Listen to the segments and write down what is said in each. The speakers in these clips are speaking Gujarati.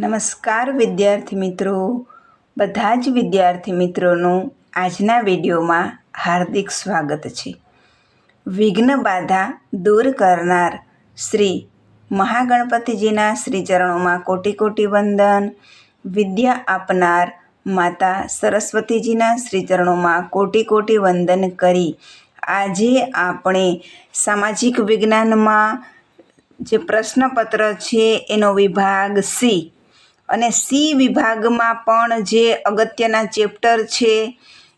નમસ્કાર વિદ્યાર્થી મિત્રો. બધા જ વિદ્યાર્થી મિત્રોનું આજના વિડીયોમાં હાર્દિક સ્વાગત છે. વિઘ્ન બાધા દૂર કરનાર શ્રી મહાગણપતિજીના શ્રી ચરણોમાં કોટી કોટી વંદન. વિદ્યા આપનાર માતા સરસ્વતીજીના શ્રી ચરણોમાં કોટી કોટી વંદન કરી. આજે આપણે સામાજિક વિજ્ઞાનમાં જે પ્રશ્નપત્ર છે એનો વિભાગ સી અને સી વિભાગમાં પણ જે અગત્યના ચેપ્ટર છે,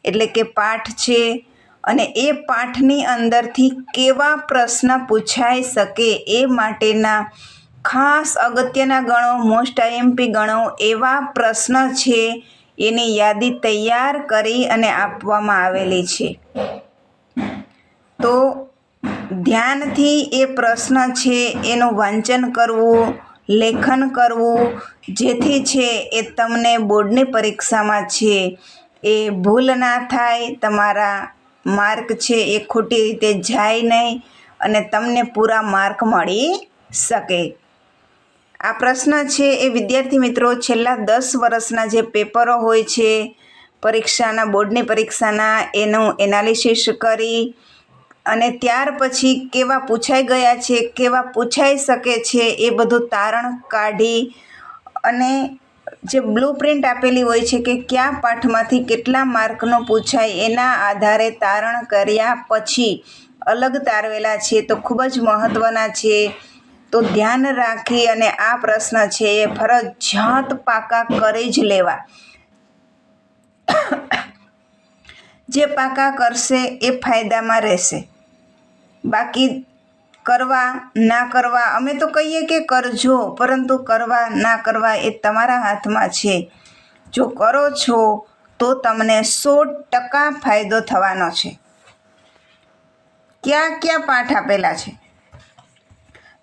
એટલે કે પાઠ છે, અને એ પાઠની અંદરથી કેવા પ્રશ્ન પૂછાઈ શકે એ માટેના ખાસ અગત્યના ગણો, મોસ્ટ આઈએમપી ગણો એવા પ્રશ્ન છે, એની યાદી તૈયાર કરી અને આપવામાં આવેલી છે. તો ધ્યાનથી એ પ્રશ્ન છે, એનું વાંચન કરવું લેખન કરવું જેથી છે એ તમને બોર્ડની પરીક્ષામાં છે. એ ભૂલ ના થાય, તમારા માર્ક છે એ ખોટી રીતે જાય નહીં અને તમને પૂરા માર્ક મળી શકે. આ પ્રશ્ન છે એ વિદ્યાર્થી મિત્રો છેલ્લા દસ વર્ષના જે પેપરો હોય છે, પરીક્ષાના, બોર્ડની પરીક્ષાના, એનું એનાલિસિસ કરી અને ત્યાર પછી કેવા પૂછાઈ ગયા છે, કેવા પૂછાઈ શકે છે એ બધું તારણ કાઢી અને જે બ્લુ પ્રિન્ટ આપેલી હોય છે કે કયા પાઠમાંથી કેટલા માર્કનો પૂછાય એના આધારે તારણ કર્યા પછી અલગ તારવેલા છે, તો ખૂબ જ મહત્ત્વના છે. તો ધ્યાન રાખી અને આ પ્રશ્ન છે એ ફરજિયાત પાકા કરી જ લેવા. જે પાકા કરશે એ ફાયદામાં રહેશે. બાકી કરવા, ના કરવા, અમે તો કહીએ કે કરજો, પરંતુ કરવા, ના કરવા એ તમારા હાથમાં છે. જો કરો છો, તો તમને સો ટકા ફાયદો થવાનો છે. ક્યાં ક્યાં પાઠ આપેલા છે?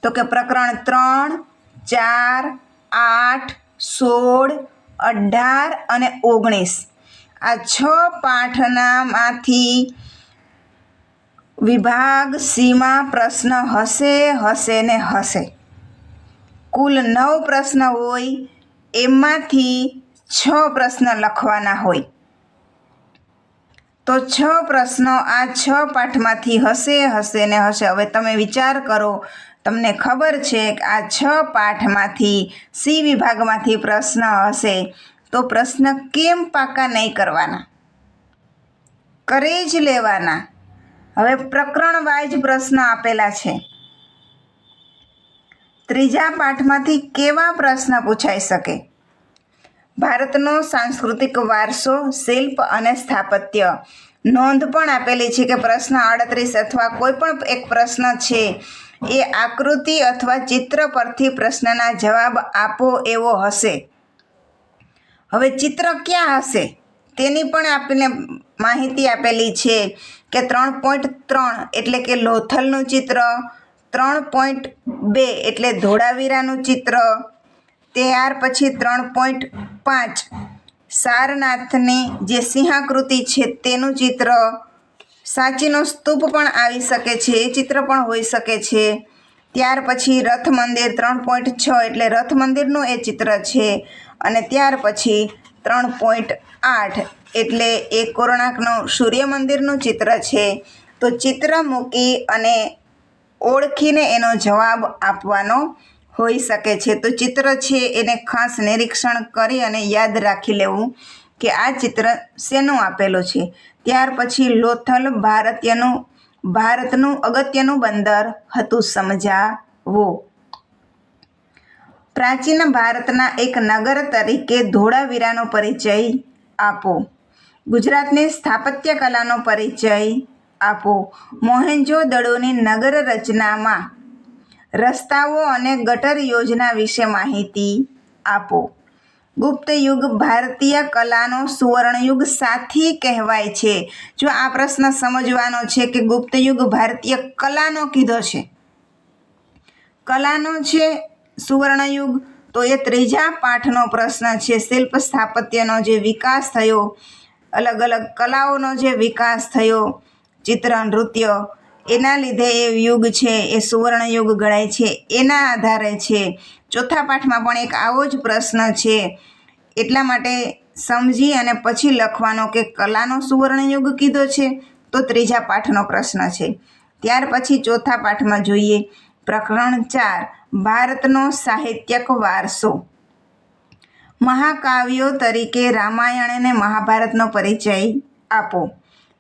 તો કે પ્રકરણ ત્રણ, ચાર, આઠ, સોળ, અઢાર અને ઓગણીસ. આ છ પાઠનામાંથી વિભાગ સીમાં પ્રશ્ન હશે હશે ને હશે. કુલ નવ પ્રશ્ન હોય, એમાંથી છ પ્રશ્ન લખવાના હોય. તો છ પ્રશ્નો આ છ પાઠમાંથી હશે હશે ને હશે. હવે તમે વિચાર કરો, તમને ખબર છે કે આ છ પાઠમાંથી સી વિભાગમાંથી પ્રશ્ન હશે, તો પ્રશ્ન કેમ પાકા નહીં કરવાના? કરી જ લેવાના. હવે પ્રકરણ વાઇઝ પ્રશ્ન આપેલા છે. ત્રીજા પાઠમાંથી કેવા પ્રશ્ન પૂછાઈ શકે? ભારતનો સાંસ્કૃતિક વારસો, શિલ્પ અને સ્થાપત્ય. નોંધ પણ આપેલી છે કે પ્રશ્ન આડત્રીસ અથવા કોઈ પણ એક પ્રશ્ન છે, એ આકૃતિ અથવા ચિત્ર પરથી પ્રશ્નના જવાબ આપો એવો હશે. હવે ચિત્ર ક્યાં હશે? તેની પણ આપણને માહિતી આપેલી છે કે ત્રણ પોઈન્ટ ત્રણ એટલે કે લોથલનું ચિત્ર, ત્રણ પોઈન્ટ બે એટલે ધોળાવીરાનું ચિત્ર, ત્યાર પછી ત્રણ પોઈન્ટ પાંચ સારનાથની જે સિંહાકૃતિ છે તેનું ચિત્ર. સાચીનો સ્તૂપ પણ આવી શકે છે, એ ચિત્ર પણ હોઈ શકે છે. ત્યાર પછી રથ મંદિર ત્રણ પોઈન્ટ છ એટલે રથ મંદિરનું એ ચિત્ર છે અને ત્યાર પછી ત્રણ પોઈન્ટ આઠ એટલે એ કોર્ણાકનું સૂર્ય મંદિરનું ચિત્ર છે. તો ચિત્ર મૂકી અને ઓળખીને એનો જવાબ આપવાનો હોઈ શકે છે. તો ચિત્ર છે એને ખાસ નિરીક્ષણ કરી અને યાદ રાખી લેવું કે આ ચિત્ર શેનું આપેલું છે. ત્યાર પછી લોથલ ભારતીયનું ભારતનું અગત્યનું બંદર હતું સમજાવો. પ્રાચીન ભારતના એક નગર તરીકે ધોળાવીરાનો પરિચય આપો. ગુજરાતની સ્થાપત્ય કલાનો પરિચય આપો. મોહેન્જો દડોની નગર રચનામાં રસ્તાઓ અને ગટર યોજના વિશે માહિતી આપો. ગુપ્ત યુગ ભારતીય કલાનો સુવર્ણયુગ સાથી કહેવાય છે. જો આ પ્રશ્ન સમજવાનો છે કે ગુપ્ત યુગ ભારતીય કલાનો કીધો છે. કલાનો છે સુવર્ણયુગ. તો એ ત્રીજા પાઠનો પ્રશ્ન છે, શિલ્પ સ્થાપત્યનો જે વિકાસ થયો, અલગ અલગ કલાઓનો જે વિકાસ થયો, ચિત્ર, નૃત્ય, એના લીધે એ યુગ છે, એ સુવર્ણયુગ ગણાય છે, એના આધારે છે. ચોથા પાઠમાં પણ એક આવો જ પ્રશ્ન છે, એટલા માટે સમજી અને પછી લખવાનો કે કલાનો સુવર્ણ યુગ કીધો છે, તો ત્રીજા પાઠનો પ્રશ્ન છે. ત્યાર પછી ચોથા પાઠમાં જોઈએ. પ્રકરણ ચાર, ભારતનો સાહિત્યક વારસો. મહાકાવ્યો તરીકે રામાયણ અને મહાભારતનો પરિચય આપો.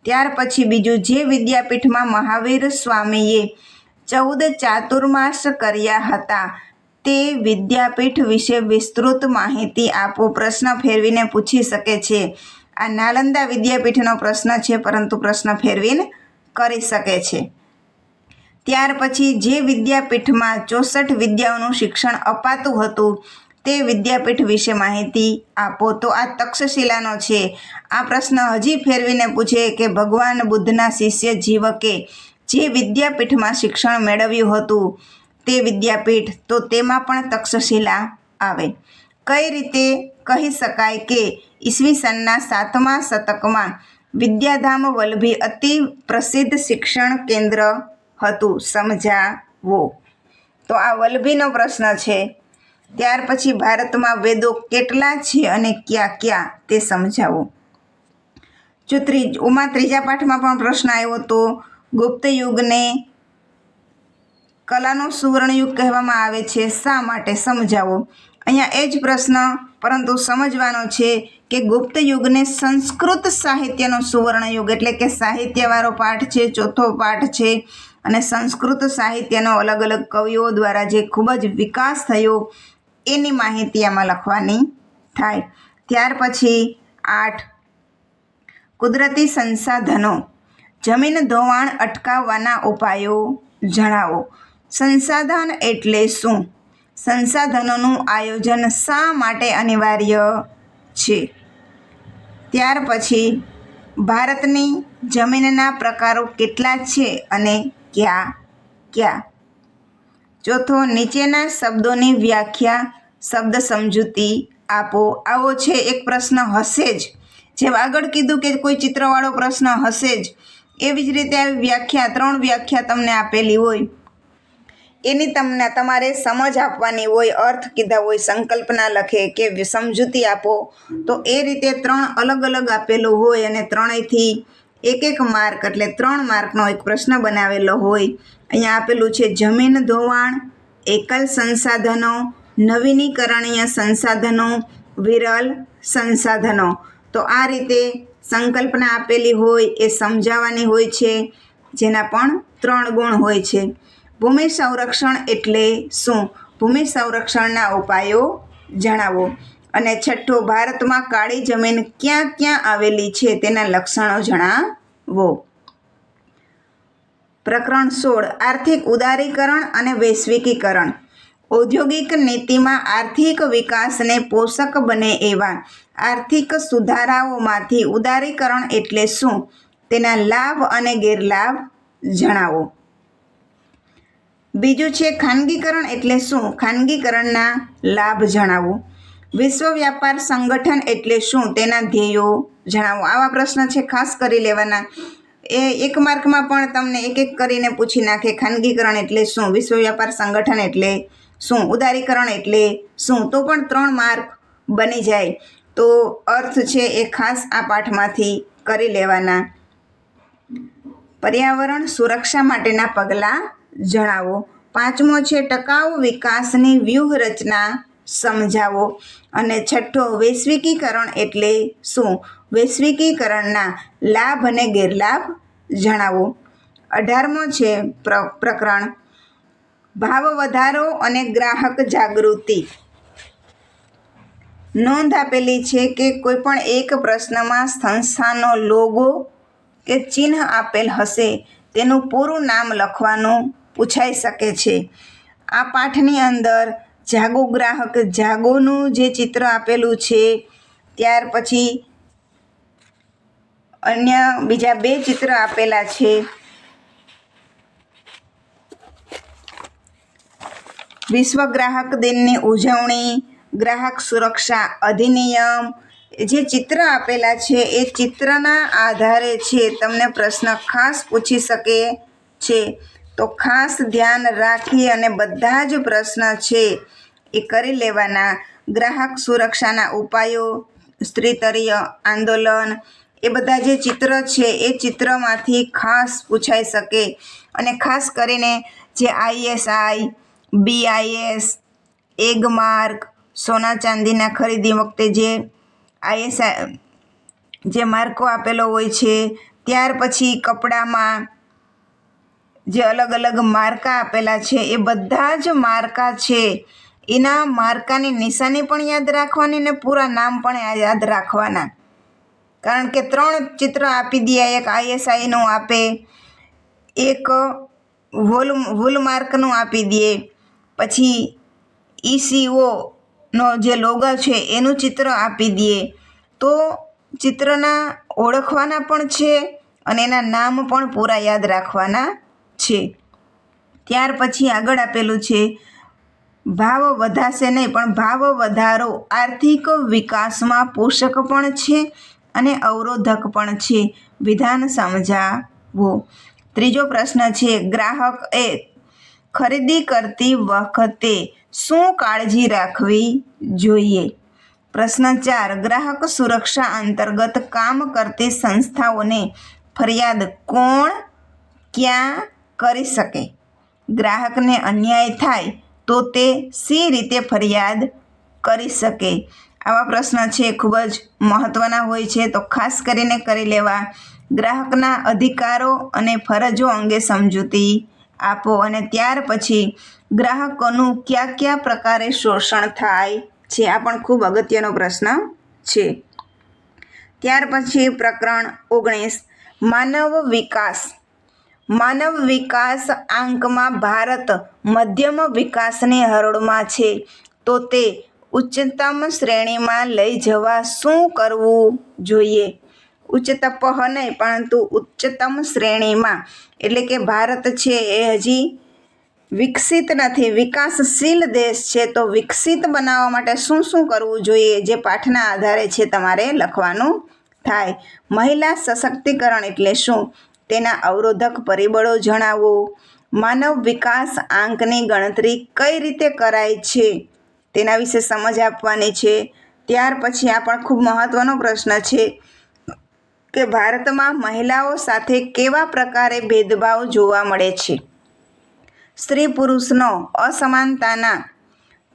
ત્યાર પછી બીજું જે વિદ્યાપીઠમાં મહાવીર સ્વામીએ ચૌદ ચાતુર્માસ કર્યા હતા તે વિદ્યાપીઠ વિશે વિસ્તૃત માહિતી આપો. પ્રશ્ન ફેરવીને પૂછી શકે છે. આ નાલંદા વિદ્યાપીઠનો પ્રશ્ન છે, પરંતુ પ્રશ્ન ફેરવીને કરી શકે છે. ત્યાર પછી જે વિદ્યાપીઠમાં ચોસઠ વિદ્યાઓનું શિક્ષણ અપાતું હતું, તે વિદ્યાપીઠ વિશે માહિતી આપો. તો આ તક્ષશિલાનો છે. આ પ્રશ્ન હજી ફેરવીને પૂછે કે ભગવાન બુદ્ધના શિષ્ય જીવકે જે વિદ્યાપીઠમાં શિક્ષણ મેળવ્યું હતું, તે વિદ્યાપીઠ, તો તેમાં પણ તક્ષશિલા આવે. કઈ રીતે? કહી શકાય કે ઈસવીસનના સાતમા શતકમાં વિદ્યાધામ વલ્લભી અતિ પ્રસિદ્ધ શિક્ષણ કેન્દ્ર હતું, સમજાવો? તો આ વલ્લભીનો પ્રશ્ન છે. ત્યાર પછી ભારતમાં વેદો કેટલા છે અને ક્યાં ક્યાં તે સમજાવો. જો ત્રીજ, ઉમાં ત્રીજા પાઠમાં પણ પ્રશ્ન આવ્યો તો ગુપ્ત યુગને કલાનો સુવર્ણયુગ કહેવામાં આવે છે. શા માટે સમજાવો? અહીંયા એ જ પ્રશ્ન, પરંતુ સમજવાનો છે કે ગુપ્ત યુગને સંસ્કૃત સાહિત્યનો સુવર્ણયુગ એટલે કે સાહિત્યવાળો પાઠ છે, ચોથો પાઠ છે. અને સંસ્કૃત સાહિત્યનો અલગ અલગ કવિઓ દ્વારા જે ખૂબ જ વિકાસ થયો, એની માહિતી આમાં લખવાની થાય. ત્યાર પછી આઠ, કુદરતી સંસાધનો. જમીન ધોવાણ અટકાવવાના ઉપાયો જણાવો. સંસાધન એટલે શું? સંસાધનોનું આયોજન શા માટે અનિવાર્ય છે? ત્યાર પછી, ભારતની જમીનના પ્રકારો કેટલા છે અને ક્યાં? ક્યા? ચોથો, નીચેના શબ્દોની વ્યાખ્યા, શબ્દ સમજૂતી આપો. આવો છે એક પ્રશ્ન હશે જ. જેમ આગળ કીધું કે કોઈ ચિત્રવાળો પ્રશ્ન હશે જ. એવી જ રીતે આવી વ્યાખ્યા, ત્રણ વ્યાખ્યા તમને આપેલી હોય. એની તમને તમારે સમજ આપવાની હોય, અર્થ કીધા હોય, સંકલ્પના લખે કે સમજૂતી આપો. તો એ રીતે ત્રણ અલગ અલગ આપેલું હોય અને ત્રણેયથી એક એક માર્ક એટલે ત્રણ માર્કનો એક પ્રશ્ન બનાવેલો હોય. અહીંયા આપેલું છે, જમીન ધોવાણ, એકલ સંસાધનો, નવીનીકરણીય સંસાધનો, વિરલ સંસાધનો. તો આ રીતે સંકલ્પના આપેલી હોય એ સમજાવવાની હોય છે, જેના પણ ત્રણ ગુણ હોય છે. ભૂમિ સંરક્ષણ એટલે શું? ભૂમિ સંરક્ષણના ઉપાયો જણાવો. અને છઠ્ઠો, ભારતમાં કાળી જમીન ક્યાં ક્યાં આવેલી છે તેના લક્ષણો જણાવો. પ્રકરણ સોળ, આર્થિક ઉદારીકરણ અને વૈશ્વિકીકરણ. ઔદ્યોગિક નીતિમાં આર્થિક વિકાસને પોષક બને એવા આર્થિક સુધારાઓમાંથી ઉદારીકરણ એટલે શું? તેના લાભ અને ગેરલાભ જણાવો. બીજું છે ખાનગીકરણ એટલે શું? ખાનગીકરણના લાભ જણાવો. વિશ્વ વ્યાપાર સંગઠન એટલે શું તેના ધ્યેયો? જણાવો. આવા પ્રશ્ન છે, ખાસ કરી લેવાના. એ એક માર્કમાં પણ તમને એક એક કરીને પૂછી નાખે. ખાનગીકરણ એટલે શું? વિશ્વ વ્યાપાર સંગઠન એટલે શું? ઉદારીકરણ એટલે શું? તો પણ ત્રણ માર્ક બની જાય. તો અર્થ છે એ ખાસ આ પાઠમાંથી કરી લેવાના. પર્યાવરણ સુરક્ષા માટેના પગલાં જણાવો. પાંચમો છે, ટકાઉ વિકાસની વ્યૂહરચના. સમજાવો. અને છઠ્ઠો, વૈશ્વિકીકરણ એટલે શું? વૈશ્વિકીકરણના લાભ અને ગેરલાભ જણાવો. અઢારમો છે પ્ર, પ્રકરણ. ભાવ વધારો અને ગ્રાહક જાગૃતિ. નોંધ આપેલી છે કે કોઈ પણ એક પ્રશ્નમાં સંસ્થાનો લોગો કે ચિહ્ન આપેલ હશે, તેનું પૂરું નામ લખવાનું પૂછાઈ શકે છે. આ પાઠની અંદર જાગો ગ્રાહક, જાગોનું જે ચિત્ર આપેલું છે, ત્યાર પછી અન્ય બીજા બે ચિત્ર આપેલા છે. વિશ્વ ગ્રાહક દિનની ઉજવણી, ગ્રાહક સુરક્ષા અધિનિયમ જે ચિત્ર આપેલા છે, એ ચિત્રના આધારે છે. તમને પ્રશ્ન ખાસ પૂછી શકે છે. તો ખાસ ધ્યાન રાખી અને બધા જ પ્રશ્ન છે એ કરી લેવાના. ગ્રાહક સુરક્ષાના ઉપાયો, સ્ત્રીતરીય આંદોલન, એ બધા જે ચિત્ર છે એ ચિત્રમાંથી ખાસ પૂછાઈ શકે. અને ખાસ કરીને જે આઈએસઆઈ બીઆઈએસ એગ માર્ક સોના ચાંદીના ખરીદી વખતે જે આઈએસઆઈ જે માર્કો આપેલો હોય છે, ત્યાર પછી કપડામાં જે અલગ અલગ માર્કા આપેલા છે, એ બધા જ માર્કા છે. એના માર્કાની નિશાની પણ યાદ રાખવાની ને પૂરા નામ પણ યાદ રાખવાના. કારણ કે ત્રણ ચિત્ર આપી દે એક આઈએસઆઈનું આપે, એક વોલ વોલમાર્કનું આપી દે, પછી ઈસીઓનો જે લોગો છે એનું ચિત્ર આપી દે. તો ચિત્રના ઓળખવાના પણ છે અને એના નામ પણ પૂરા યાદ રાખવાના. છે. ત્યાર પછી આગળ આપેલું છે, ભાવ વધાશે નહીં, પણ ભાવ વધારો આર્થિક વિકાસમાં પોષક પણ છે અને અવરોધક પણ છે. વિધાન સમજાવો. ત્રીજો પ્રશ્ન છે, ગ્રાહક એ ખરીદી કરતી વખતે શું કાળજી રાખવી જોઈએ? પ્રશ્ન ચાર, ગ્રાહક સુરક્ષા અંતર્ગત કામ કરતી સંસ્થાઓને ફરિયાદ કોણ, ક્યાં કરી શકે. ગ્રાહકને અન્યાય થાય તો તે સી રીતે ફરિયાદ કરી શકે. આવા પ્રશ્ન છે, ખૂબ જ મહત્ત્વના હોય છે, તો ખાસ કરીને કરી લેવા. ગ્રાહકના અધિકારો અને ફરજો અંગે સમજૂતી આપો અને ત્યાર પછી ગ્રાહકોનું કયા કયા પ્રકારે શોષણ થાય છે, આ પણ ખૂબ અગત્યનો પ્રશ્ન છે. ત્યાર પછી પ્રકરણ ઓગણીસ, માનવ વિકાસ માનવ વિકાસ આંકમાં ભારત મધ્યમ વિકાસની હરોળમાં છે. તો તે ઉચ્ચતમ શ્રેણીમાં લઈ જવા શું કરવું જોઈએ? ઉચ્ચતપહ નહીં, પરંતુ ઉચ્ચતમ શ્રેણીમાં. એટલે કે ભારત છે એ હજી વિકસિત નથી. વિકાસશીલ દેશ છે, તો વિકસિત બનાવવા માટે શું શું કરવું જોઈએ જે પાઠના આધારે છે તમારે લખવાનું થાય. મહિલા સશક્તિકરણ એટલે શું? તેના અવરોધક પરિબળો જણાવો. માનવ વિકાસ આંકની ગણતરી કઈ રીતે કરાય છે? તેના વિશે સમજ આપવાની છે. ત્યાર પછી આ પણ ખૂબ મહત્ત્વનો પ્રશ્ન છે કે ભારતમાં મહિલાઓ સાથે કેવા પ્રકારે ભેદભાવ જોવા મળે છે? સ્ત્રી પુરુષનો અસમાનતાના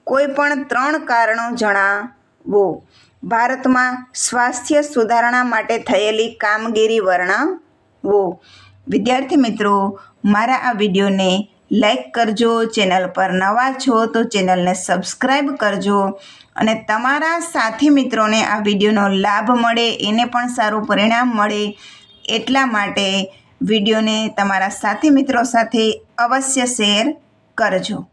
કોઈ પણ ત્રણ કારણો જણાવો. ભારતમાં સ્વાસ્થ્ય સુધારણા માટે થયેલી કામગીરી વર્ણવો વિદ્યાર્થી મિત્રો, મારા આ વિડીયોને લાઈક કરજો, ચેનલ પર નવા છો તો ચેનલને સબસ્ક્રાઈબ કરજો અને તમારા સાથી મિત્રોને આ વિડીયોનો લાભ મળે, એને પણ સારું પરિણામ મળે એટલા માટે વિડીયોને તમારા સાથી મિત્રો સાથે અવશ્ય શેર કરજો.